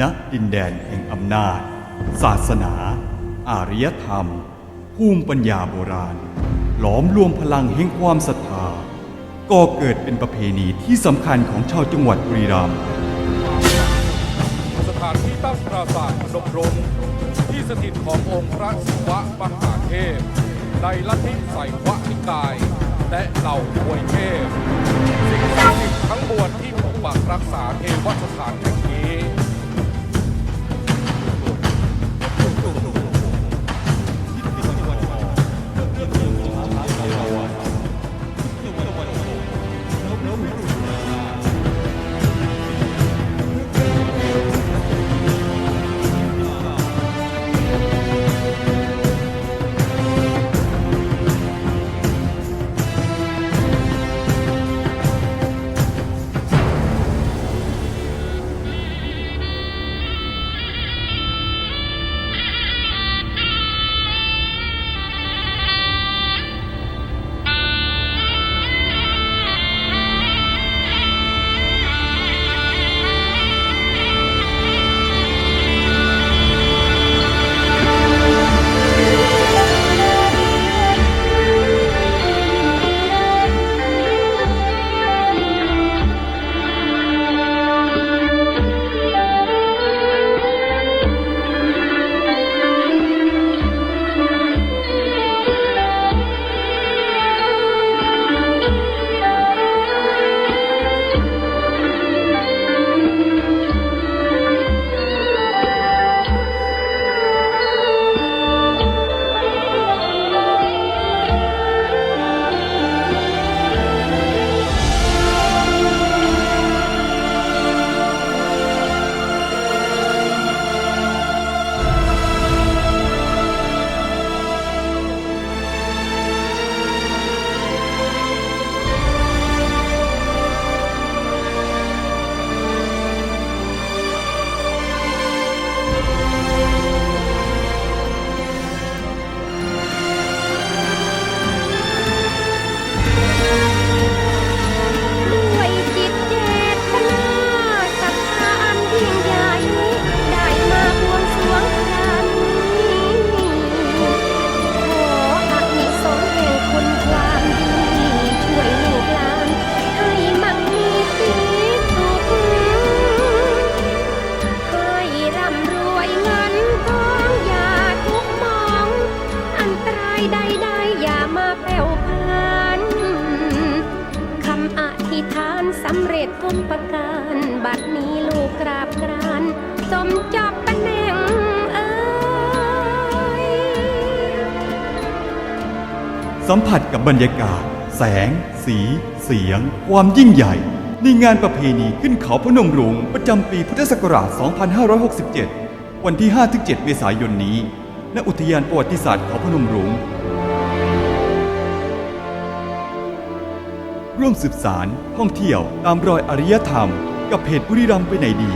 ณดินแดนแห่งอำนาจ ศาสนา อารยธรรม ภูมิปัญญาโบราณ หลอมรวมพลังแห่งความศรัทธาก็เกิดเป็นประเพณีที่สำคัญของชาวจังหวัดบุรีรัมย์สถานที่ตั้งปราสาทพนมรงที่สถิตขององค์พระศิวะมหาเทพ ในลัทธิไสยวะนิกาย และเหล่าทวยเทพ สิ่งศักดิ์สิทธิ์ทั้งมวลที่ปกปักรักษาเทวสถานำเร็จทุกประการ บัดนี้ลูกกราบกรานสมจอบตำแหน่งเอ้ยสัมผัสกับบรรยากาศ แสง สี เสียง ความยิ่งใหญ่ ในงานประเพณีขึ้นเขาพนมรุ้งประจำปีพุทธศักราช 2567 วันที่ 5-7 เมษายนนี้ ณ อุทยานประวัติศาสตร์เขาพนมรุ้ง ร่วมสืบสารท่องเที่ยวตามรอยอารยธรรม กับเพจบุรีรัมย์ไปไหนดี